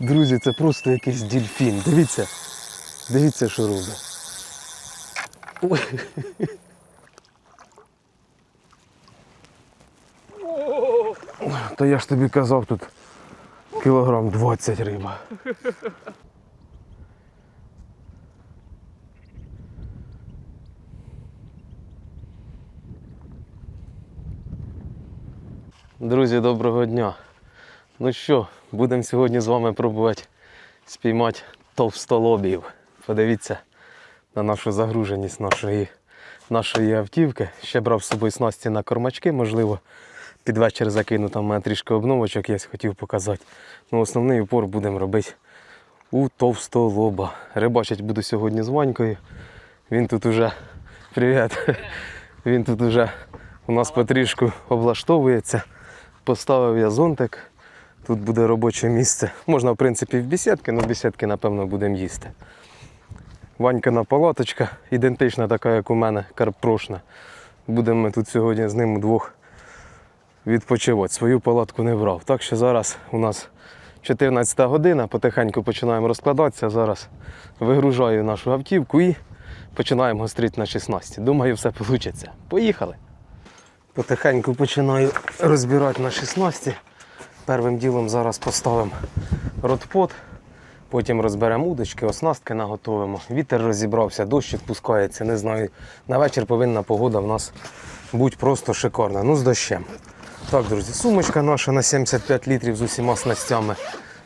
Друзі, це просто якийсь дільфін. Дивіться. Дивіться, що робить. Ой. Та я ж тобі казав, тут кілограм 20 риба. Друзі, доброго дня. Ну що, будемо сьогодні з вами пробувати спіймати товстолобів. Подивіться на нашу загруженість нашої, нашої автівки. Ще брав з собою снасті на кормачки, можливо, під вечір закину там у мене трішки обновочок, я хотів показати. Ну, основний упор будемо робити у товстолоба. Рибачить буду сьогодні з Ванькою. Він тут уже. Привіт. Він тут уже у нас потрішку облаштовується. Поставив я зонтик. Тут буде робоче місце. Можна, в принципі, в бесідки, але в бесідки, напевно, будемо їсти. Ванькина палаточка, ідентична така, як у мене, карпрошна. Будемо ми тут сьогодні з ним удвох відпочивати. Свою палатку не брав. Так що зараз у нас 14 година, потихеньку починаємо розкладатися. Зараз вигружаю нашу автівку і починаємо гострити на 16. Думаю, все вийде. Поїхали. Потихеньку починаю розбирати на 16. Первим ділом зараз поставимо ротпот, потім розберемо удочки, оснастки наготовимо. Вітер розібрався, дощ відпускається. Не знаю. На вечір повинна погода в нас бути просто шикарна. Ну, з дощем. Так, друзі, сумочка наша на 75 літрів з усіма снастями.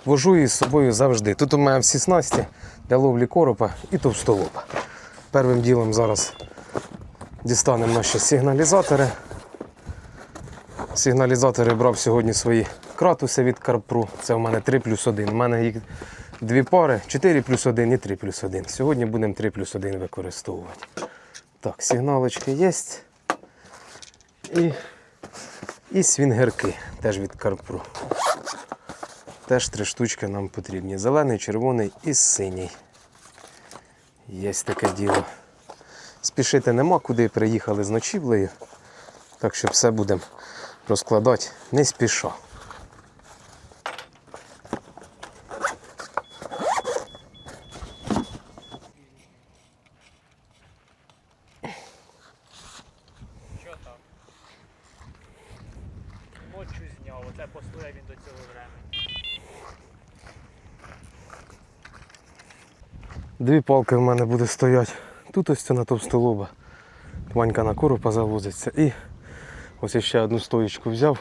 Вожу її з собою завжди. Тут у мене всі снасті для ловлі коропа і товстолоба. Первим ділом зараз дістанемо наші сигналізатори. Сигналізатори брав сьогодні свої кратуси від Карпру. Це у мене 3 плюс 1. У мене їх дві пари, 4 плюс 1 і 3 плюс 1. Сьогодні будемо 3 плюс 1 використовувати. Так, сигналочки є. І, і свінгерки теж від Карпру. Теж три штучки нам потрібні. Зелений, червоний і синій. Є таке діло. Спішити нема куди, приїхали з ночівлею. Так що все будемо розкладати не спіша. Що там? Ночу зняв, оце послує він до цього времени. Дві палки в мене буде стояти. Тут ось це на товстолоба. Ванька на коропа завозиться. І ось ще одну стоїчку взяв,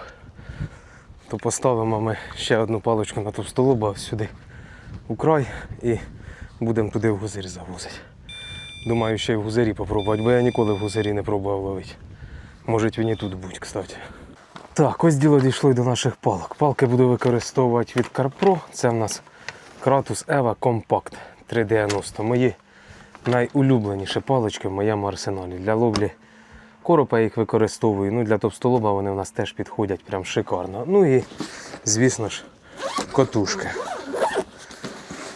то поставимо ми ще одну паличку на товстолоба сюди у край і будемо туди в гузир завозити. Думаю, ще й в гузирі попробувати, бо я ніколи в гузирі не пробував ловити. Може він і тут будь, кстати. Так, ось діло дійшло й до наших палок. Палки буду використовувати від CarPro. Це в нас Kratos Eva Compact 390. Мої найулюбленіші палички в моєму арсеналі. Для ловлі коропа їх використовую. Ну, для товстолоба вони в нас теж підходять прям шикарно. Ну і, звісно ж, котушки.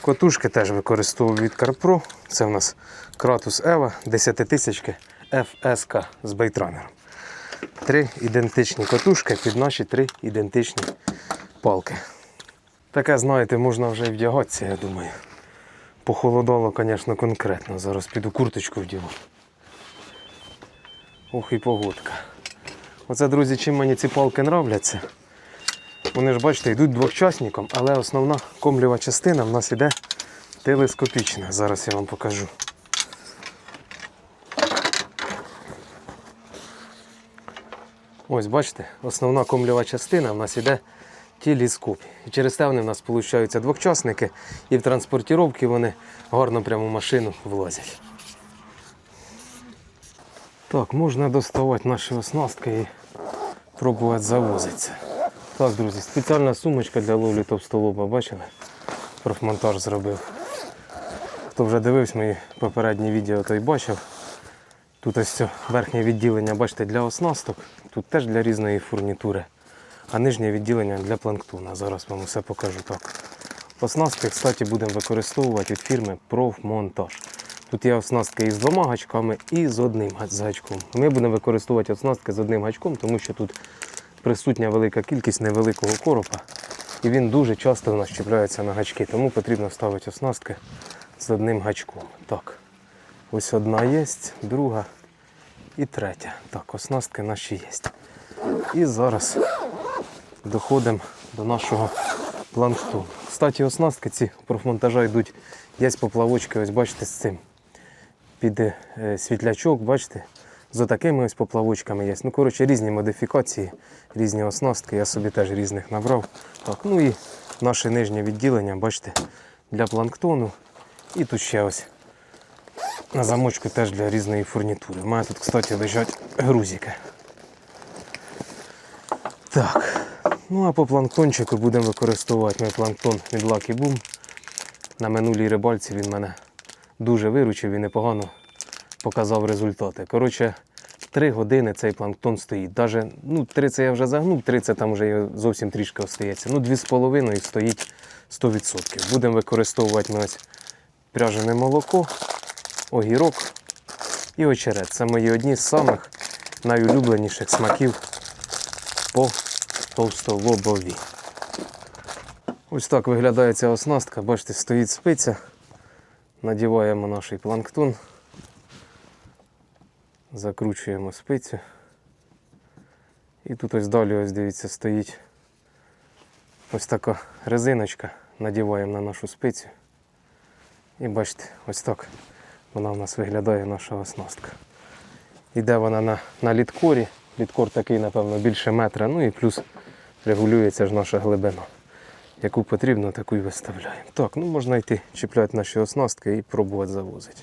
Котушки теж використовую від CarPro. Це в нас Kratos Eva 10 тисячки FSK з бейтранером. Три ідентичні котушки під наші три ідентичні палки. Таке, знаєте, можна вже й вдягатися, я думаю. Похолодало, звісно, конкретно. Зараз піду курточку вдягу. Ох і погодка. Оце, друзі, чим мені ці палки нравляться. Вони ж, бачите, йдуть двохчасником, але основна комлєва частина в нас іде телескопічна. Зараз я вам покажу. Ось бачите, основна комлєва частина в нас іде телескоп. І через те вони в нас получаються двохчасники, і в транспортіровки вони гарно прямо в машину влазять. Так, можна доставати наші оснастки і пробувати завозитися. Так, друзі, спеціальна сумочка для ловлі товстолоба, бачили? Профмонтаж зробив. Хто вже дивився мої попередні відео, той бачив. Тут ось це верхнє відділення, бачите, для оснасток, тут теж для різної фурнітури, а нижнє відділення для планктона. Зараз вам усе покажу так. Оснастки, кстати, будемо використовувати від фірми Профмонтаж. Тут є оснастки із двома гачками і з одним гачком. Ми будемо використовувати оснастки з одним гачком, тому що тут присутня велика кількість невеликого коропа. І він дуже часто у нас чіпляється на гачки, тому потрібно ставити оснастки з одним гачком. Так, ось одна є, друга і третя. Так, оснастки наші є. І зараз доходимо до нашого планктону. Кстати, оснастки ці профмонтажа йдуть. Є поплавочки, ось бачите, з цим. Під е, світлячок, бачите, з отакими ось поплавочками є. Ну, коротше, різні модифікації, різні оснастки. Я собі теж різних набрав. Так, ну і наше нижнє відділення, бачите, для планктону. І тут ще ось на замочку теж для різної фурнітури. У мене тут, кстати, лежать грузики. Так. Ну а по планктончику будемо використовувати ми планктон від Lucky Boom. На минулій рибальці він мене дуже виручив і непогано показав результати. Коротше, 3 години цей планктон стоїть. Даже, ну, 3 це я вже загнув, 3 це там вже зовсім трішки остається. Ну, 2,5 стоїть 100%. Будемо використовувати ми ось пряжене молоко, огірок і очерет. Це мої одні з самих найулюбленіших смаків по товстолобові. Ось так виглядає ця оснастка. Бачите, стоїть спиця. Надіваємо наш планктон. Закручуємо спицю. І тут ось далі, ось дивіться, стоїть ось така резиночка. Надіваємо на нашу спицю. І бачите, ось так вона у нас виглядає наша оснастка. Іде вона на, на літкорі. Літкор такий, напевно, більше метра. Ну і плюс регулюється ж наша глибина. Яку потрібно, таку і виставляємо. Так, ну можна йти чіпляти наші оснастки і пробувати завозити.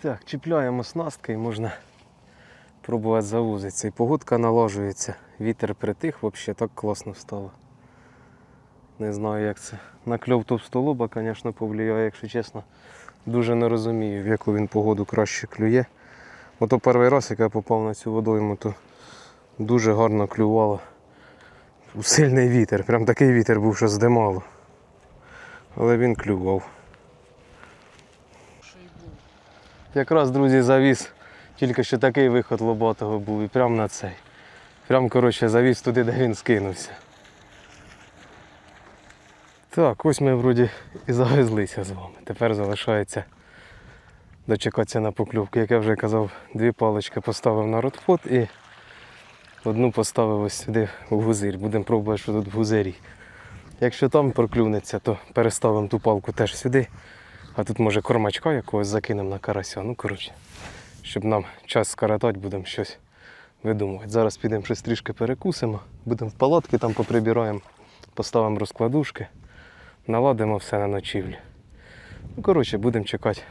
Так, чіпляємо оснастки і можна пробувати завозити. І погодка налажується. Вітер притих, взагалі так класно стало. Не знаю, як це. На кльов товстолоба, звісно, повлияє, якщо чесно. Дуже не розумію, в яку він погоду краще клює. Ото перший раз, як я попав на цю водойму, то дуже гарно клювало. Сильний вітер, прям такий вітер був, що здимало. Але він клював. Якраз, друзі, завіз. Тільки що такий виход лобатого був і прям на цей. Прям, коротше, завіз туди, де він скинувся. Так, ось ми вроді і завезлися з вами. Тепер залишається дочекатися на покльовку. Як я вже казав, дві палички поставив на ротфот і одну поставив ось сюди у гузир. Будемо пробувати, що тут в гузирі. Якщо там проклюнеться, то переставимо ту палку теж сюди. А тут може кормачка якогось закинемо на карася. Ну, коротше, щоб нам час скоротати, будемо щось видумувати. Зараз підемо щось трішки перекусимо, будемо в палатки там поприбираємо, поставимо розкладушки, наладимо все на ночівлі. Ну, коротше, будемо чекати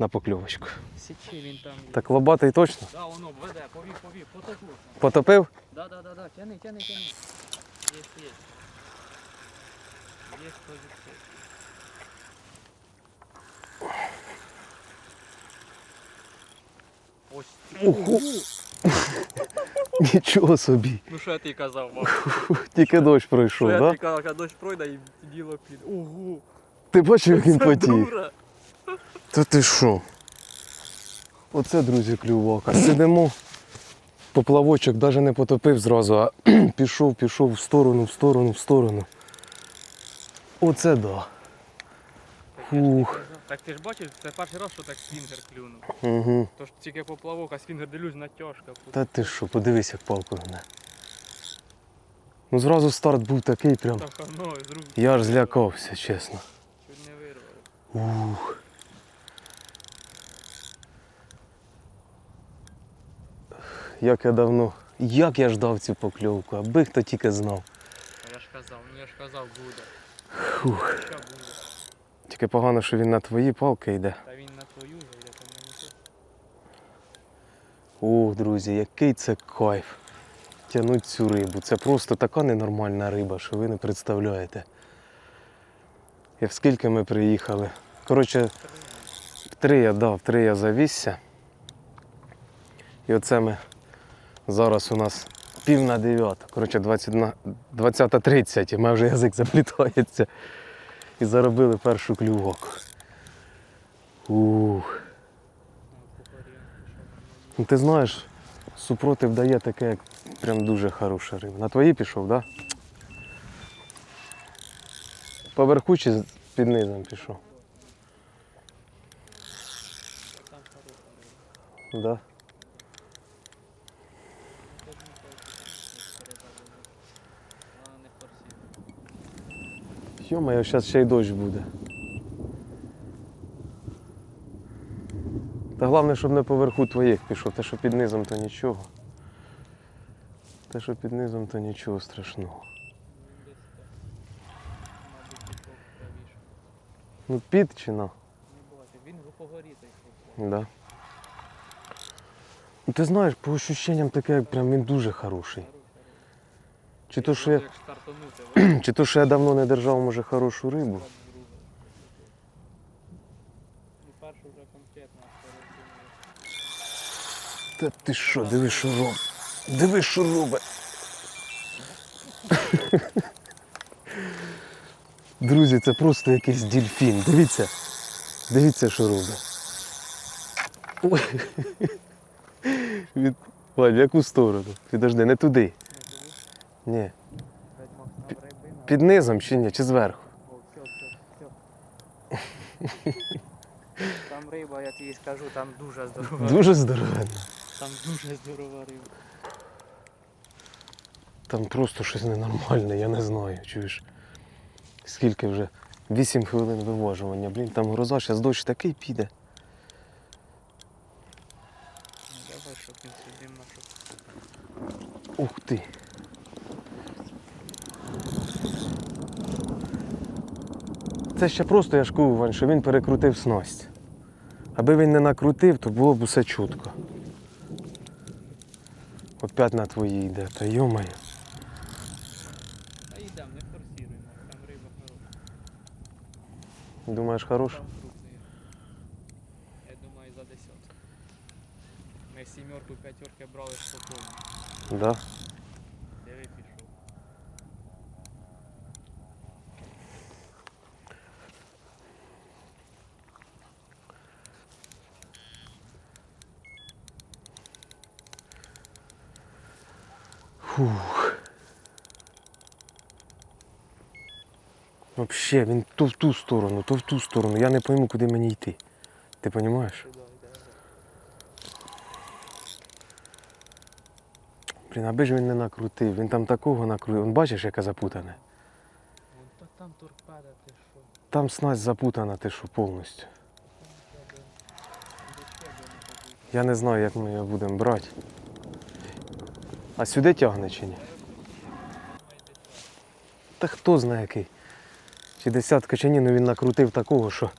на покльовочку. Січі він там. Так лобатий точно? Да, воно веде, повів, повів, потопло. Потопив? Да, да, да, да, тяни, тяни, тяни. Є, є. Є хто відсотки. Ось. Ого. Нічого собі. Ну що я тобі казав, мав? Тільки дощ пройшов, Що я так? тобі казав, коли дощ пройде і діло піде. Ого! Ти бачив, як він Це потів? дура. Та ти що? Оце, друзі, клювака. Сидимо. Поплавочок навіть не потопив зразу, а пішов, пішов в сторону, в сторону, в сторону. Оце да. Ж Фух. Так ти ж бачиш, це перший раз, що так свінгер клюнув. Угу. Тож тільки поплавок, а свінгер дивлюсь натяжка. Та ти що, подивись, як палку гне. Ну зразу старт був такий прям. Так воно з рук. Я аж злякався, чесно. Чуть не вирвало. Ух. Як я давно, як я ждав цю покльовку, аби хто тільки знав. А я ж казав, ну я ж казав, буде. Фух. Що буде? Тільки погано, що він на твої палки йде. Та він на твою зайде, то мені то. Ох, друзі, який це кайф. Тянуть цю рибу. Це просто така ненормальна риба, що ви не представляєте. І скільки ми приїхали. Коротше, в три я дав, в три я завісся. І оце ми зараз у нас пів на дев'ята. Коротше, 20.30, і мене вже язик заплітається. І заробили першу клювоку. Ух. Ну, ти знаєш, супротив дає таке, як прям дуже хороша риба. На твої пішов, так? Да? Поверху чи під низом пішов? Да. Тут не перезабуду. Вона не форсує. Йо-моє, зараз ще й дощ буде. Та головне, щоб не поверху твоїх пішов. Те, що під низом, то нічого. Те, що під низом, то нічого страшного. Ну під чи на? Він погорітий йшов. Да. Ну, ти знаєш, по ощущенням таке, прям він дуже хороший. Чи то, що я, чи то, що я давно не держав, може, хорошу рибу. Ну, Та ти що, диви, що робить. Диви, що робить. Друзі, це просто якийсь дельфін. Дивіться. Дивіться, що робить. Ой. Від... Вадь, в яку сторону? Підожди, не туди. Не. Ні. Під низом чи ні, чи зверху. О, все, все, все. Там риба, я тобі скажу, там дуже здорова. Дуже здоровенно. Там дуже здорова риба. Там просто щось ненормальне, я не знаю, чуєш. Скільки вже? 8 хвилин виважування. Блін, там гроза, зараз дощ такий піде. Ну, давай, щоб сюди нашу. Ух ти. Це ще просто я Вань, що він перекрутив снасть. Аби він не накрутив, то було б усе чітко. Опять на твої йде, та йомає. А йдемо, не форсіруємо, там риба хороша. Думаєш, хорош? Там крупний. Я думаю, за десятку. Ми сімерку, п'ятерки брали спокійно. Да. Диви пішов. Фух. Вообще, він то в ту сторону, то в ту сторону. Я не пойму, куди мені йти. Ти розумієш? Блін, аби ж він не накрутив. Він там такого накрутив. Вон бачиш, яке запутане? Там торпеда, ти що? Там снасть запутана, ти що повністю. Я не знаю, як ми його будемо брати. А сюди тягне чи ні? Та хто знає який. Чи десятка, чи ні, ну він накрутив такого, що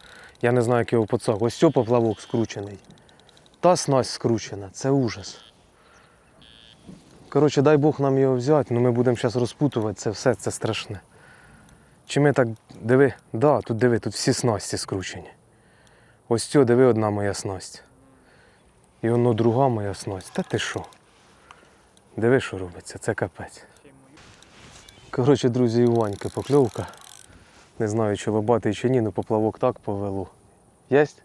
я не знаю, як його поцак. Ось цьо поплавок скручений. Та снасть скручена, це ужас. Коротше, дай Бог нам його взяти, ну ми будемо зараз розпутувати це все, це страшне. Чи ми так, диви, да, тут диви, тут всі снасті скручені. Ось цьо, диви, одна моя снасть. І воно друга моя снасть. Та ти що? Диви, що робиться, це капець. Коротше, друзі, у Ваньки покльовка. Не знаю, чи лобатий чи ні, ну поплавок так повело. Єсть?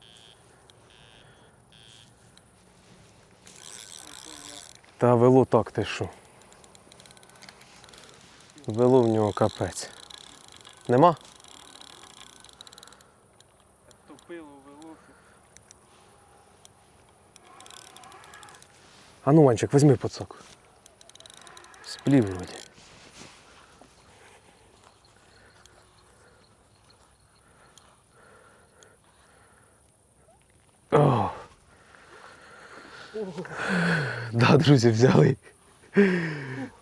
Та вело так ти що. Вело в нього капець. Нема? Тупило, вилося. А ну, Ванчик, візьми поцок. Сплів вроді. О. Да, друзі, взяли.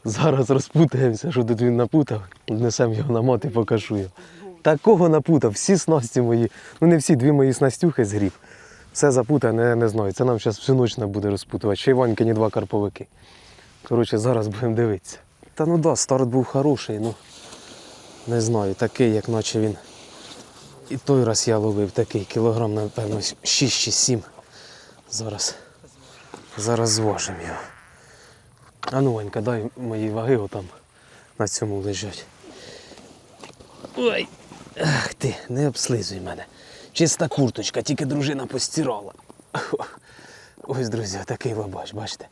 Зараз розпутаємося, що тут він напутав. Несемо його на мот і покажу його. Такого напутав, всі снасті мої. Ну не всі, дві мої снастюхи згріб. Все запутане, я не знаю. Це нам зараз всю ніч не буде розпутувати. Ще й Ванькині два карповики. Коротше, зараз будемо дивитися. Та ну да, старт був хороший, ну не знаю, такий, як наче він. І той раз я ловив такий кілограм, напевно, 6 чи 7. Зараз. Зараз зважимо його. А ну, Ванька, дай мої ваги отам на цьому лежать. Ой, ах ти, не обслизуй мене. Чиста курточка, тільки дружина постирала. Ось, друзі, такий лобач, бачите?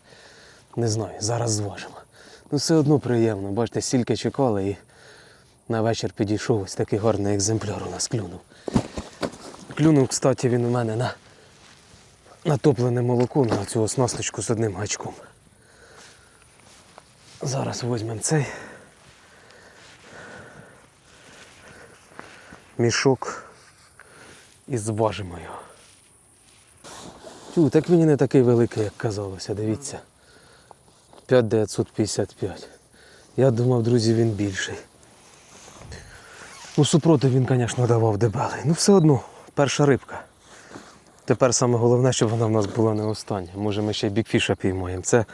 Не знаю, зараз зважимо. Ну все одно приємно, бачите, стільки чекали і На вечір підійшов ось такий гарний екземпляр у нас клюнув. Клюнув, кстати, він у мене на натоплене молоко на цю оснасточку з одним гачком. Зараз візьмемо цей мішок і зважимо його. Тю, так він і не такий великий, як казалося, дивіться. 5955. Я думав, друзі, він більший. Ну, супротив він, звісно, давав дебелий. Ну, все одно, перша рибка. Тепер саме головне, щоб вона в нас була не остання. Може, ми ще й бікфіша піймаємо. Це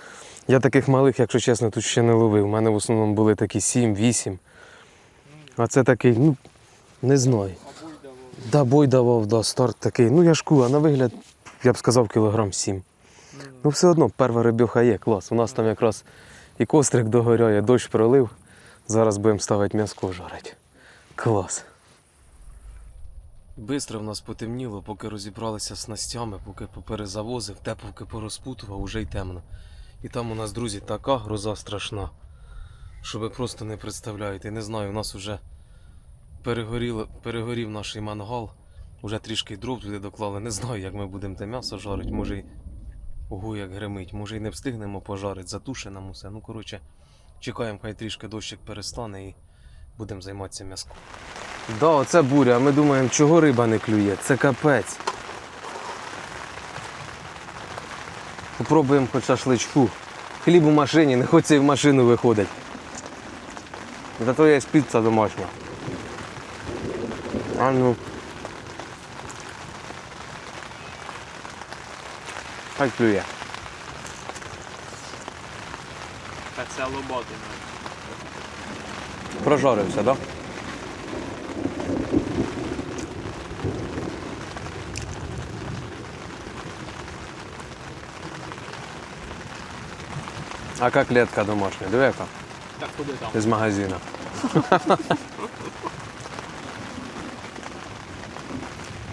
я таких малих, якщо чесно, тут ще не ловив. У мене в основному були такі 7-8. А це такий, ну, не знаю. Да, бой давав, да, старт такий. Ну я ж а на вигляд, я б сказав, кілограм 7. Ну все одно, перша рибьоха є, клас. У нас там якраз і кострик догоряє, дощ пролив. Зараз будемо ставити м'яско жарити. Клас. Бистро в нас потемніло, поки розібралися з снастями, поки поперезавозив, те поки порозпутував, уже й темно. І там у нас, друзі, така гроза страшна, що ви просто не представляєте. Не знаю, у нас вже перегоріло, перегорів наш мангал. Уже трішки дров туди доклали. Не знаю, як ми будемо те м'ясо жарити. Може, й ого, як гримить. Може, й не встигнемо пожарити, затуши нам усе. Ну, коротше, чекаємо, хай трішки дощик перестане і будемо займатися м'язком. Да, оце буря, а ми думаємо, чого риба не клює. Це капець. Попробуємо хоч шашличку. Хліб у машині, не хочеться і в машину виходить. Зато є піца домашня. А ну. Хай клює. Так це лоботи. Прожарився, так? Да? А котлетка домашня, диви яка? Так куди там? З магазину.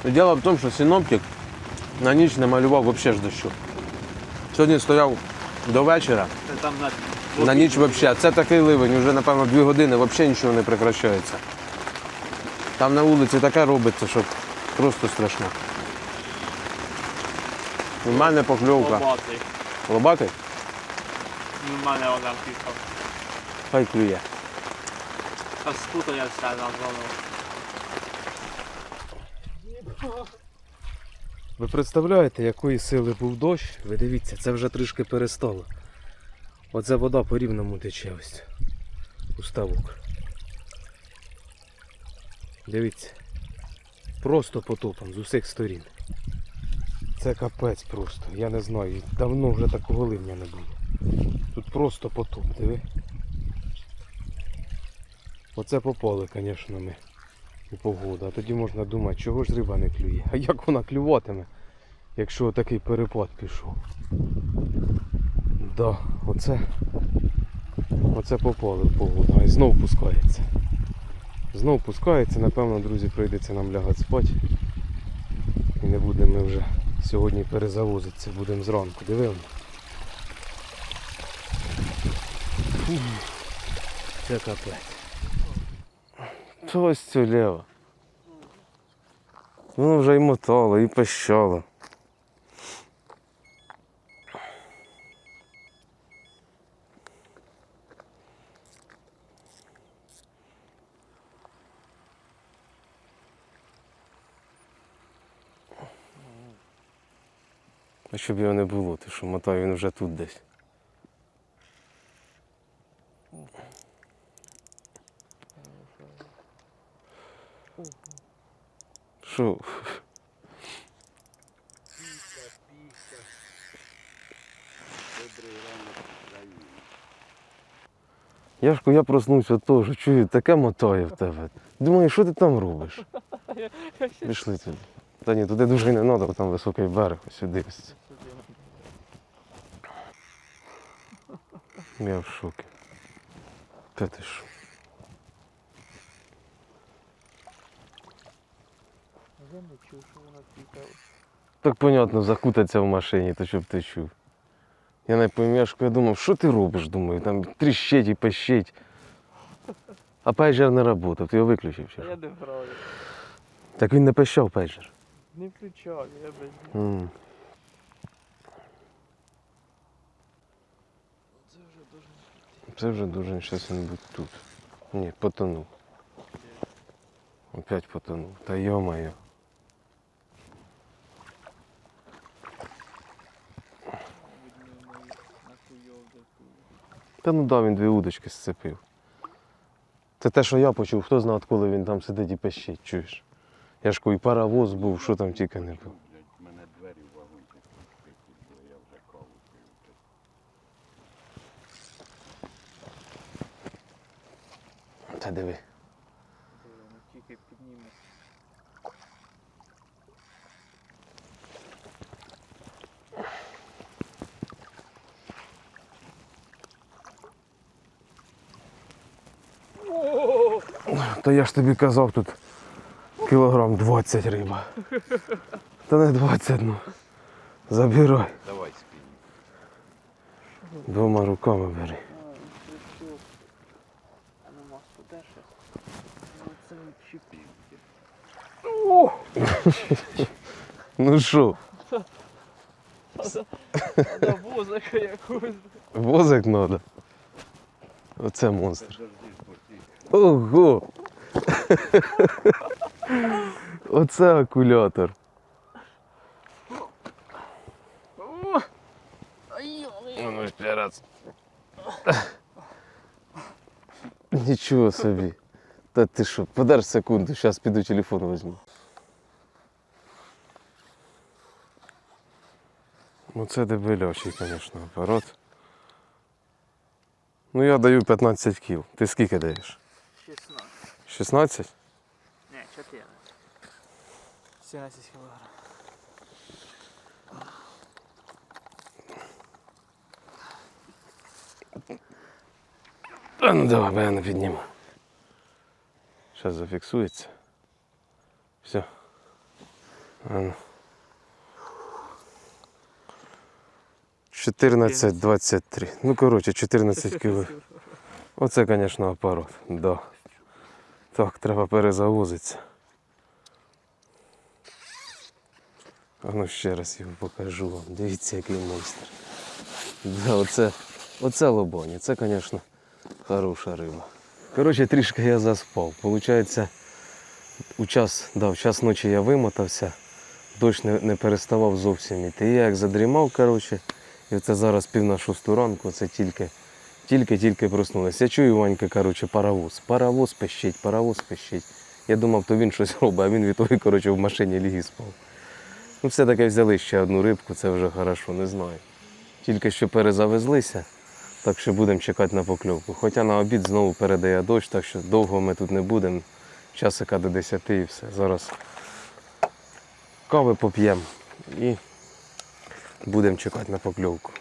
Дело в тому, що синоптик на ніч не малював взагалі ж дощу. Сьогодні стояв до вечора, там на, на ніч взагалі. Це такий ливень, вже напевно дві години взагалі нічого не прекращається. Там на вулиці таке робиться, що просто страшно. У мене покльовка. лоботи. Лобатий? Ну, в мене одна пішов. Хай клює. Та спутає все на зону. Ви представляєте, якої сили був дощ? Ви дивіться, це вже трішки перестало. Оце вода по рівному тече ось. У ставок. Дивіться. Просто потопом з усіх сторін. Це капець просто. Я не знаю. Давно вже такого ливня не було. Тут просто потоп, диви. Оце попали, звісно, ми у погоду. А тоді можна думати, чого ж риба не клює. А як вона клюватиме, якщо такий перепад пішов. Да, оце, оце попали в погоду. І знов пускається. Знов пускається, напевно, друзі, прийдеться нам лягати спати. І не будемо ми вже сьогодні перезавозитися, будемо зранку. Дивимо. Це капець. Ось цю лево. Воно вже і мотало, і пищало. А щоб його не було, ти що мотав він вже тут десь. Що? Я ж я проснувся що чую, таке мотає в тебе. Думаю, що ти там робиш? Пішли туди. Та ні, туди дуже не треба, бо там високий берег, ось сюди. ось. Я в шокі. Та ти що? Вже не чув, що вона пікала. Так понятно, закутатися в машині, то щоб ти чув. Я не поймешку, я думав, що ти робиш, думаю, там тріщить і пищить. А пейджер не працював, ти його виключив ще. Я не граю. Так він не пищав пейджер. Не включав, я без нього. М. Це вже дуже. Це вже дуже щось він будь тут. Ні, потонув. Опять потонув. Та йо-моє. Видно мої нахуйов таку. Та ну да, він дві удочки зцепив. Це те, що я почув, хто знає, коли він там сидить і пищить, чуєш. Я ж і паровоз був, що там тільки не був. Мене двері в бо я вже каву пив. Та. Диви, ну тільки підніме. Та я ж тобі казав тут кілограм 20 риба. Та не 20, ну. Забирай. Давай спінь. Двома руками бери. Ну. Ну. Ну що, Надо возика якусь. возик треба. Оце монстр. Подожди, спусти. Ого! Оце акулятор. Ну ж раз. Нічого собі. Та ти що, подаш секунду, зараз піду телефон візьму. Оце дебелячий, звісно, апарат. Ну я даю 15 кіл. Ти скільки даєш? 16. 16? Не, 14. 17 кілограм. А ну давай, бо я не підніму. Зараз зафіксується. Все. А ну. 14,23. Ну, коротше, 14 кг. Оце, звісно, апарат. Да. Так, треба перезавозитися. А ну ще раз його покажу вам. Дивіться, який монстр. Да, оце, оце лобоні. Це, звісно, хороша риба. Коротше, трішки я заспав. Получається, у час, да, в час ночі я вимотався, дощ не, не переставав зовсім іти. І я як задрімав, коротше, і це зараз пів на шосту ранку, це тільки, тільки-тільки проснулися. Я чую, Ванька, коротше, паровоз. Паровоз пищить, паровоз пищить. Я думав, то він щось робить, а він від коротше, в машині ліг і спав. Ну, все-таки взяли ще одну рибку, це вже хорошо, не знаю. Тільки що перезавезлися, так що будемо чекати на покльовку. Хоча на обід знову передає дощ, так що довго ми тут не будемо. Часика до 10 і все. Зараз кави поп'ємо і будемо чекати на покльовку.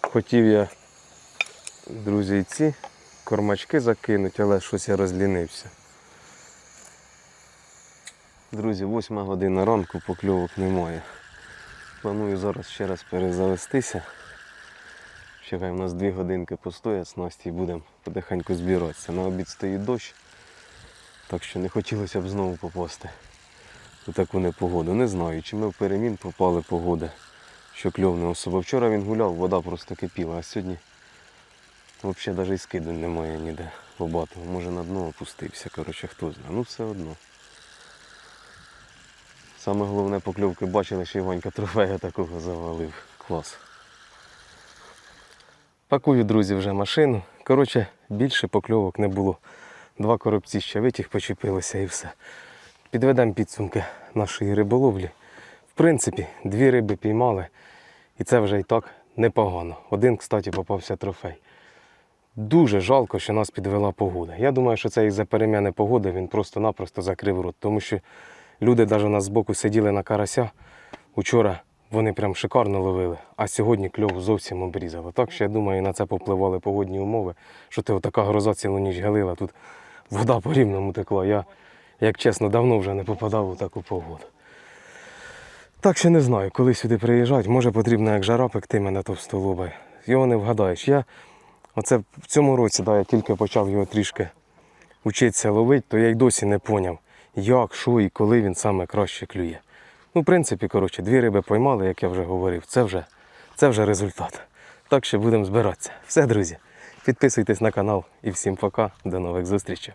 Хотів я, друзі, і ці кормачки закинути, але щось я розлінився. Друзі, 8 година ранку покльовок немає. Планую зараз ще раз перезавестися. Ще у нас 2 годинки постоять з Насті і будемо потихеньку збиратися. На обід стоїть дощ, так що не хотілося б знову попасти у таку непогоду. Не знаю, чи ми в перемін попали погоди, що кльов не особо. Вчора він гуляв, вода просто кипіла, а сьогодні взагалі навіть скиду немає ніде побатого. Може на дно опустився, коротше, хто знає. Ну все одно. Саме головне покльовки бачили, що Іванька трофея такого завалив. Клас. Пакую, друзі, вже машину. Коротше, більше покльовок не було. Два коробці ще витяг почепилися і все. Підведемо підсумки нашої риболовлі. В принципі, дві риби піймали, і це вже і так непогано. Один, кстати, попався трофей. Дуже жалко, що нас підвела погода. Я думаю, що це із-за переміни погоди він просто-напросто закрив рот, тому що люди навіть у нас збоку сиділи на карася. Учора вони прям шикарно ловили, а сьогодні кльов зовсім обрізало. Так що я думаю, на це попливали погодні умови, що ти отака гроза цілу ніч галила, тут вода по рівному текла. Я, як чесно, давно вже не попадав у таку погоду. Так що не знаю, коли сюди приїжджати, може потрібно як жара пекти мене товстолоба. Його не вгадаєш. Я Оце в цьому році, да, я тільки почав його трішки вчитися ловити, то я й досі не поняв, як, що і коли він саме краще клює. Ну, в принципі, коротше, дві риби поймали, як я вже говорив. Це вже, це вже результат. Так що будемо збиратися. Все, друзі, підписуйтесь на канал і всім пока. До нових зустрічей.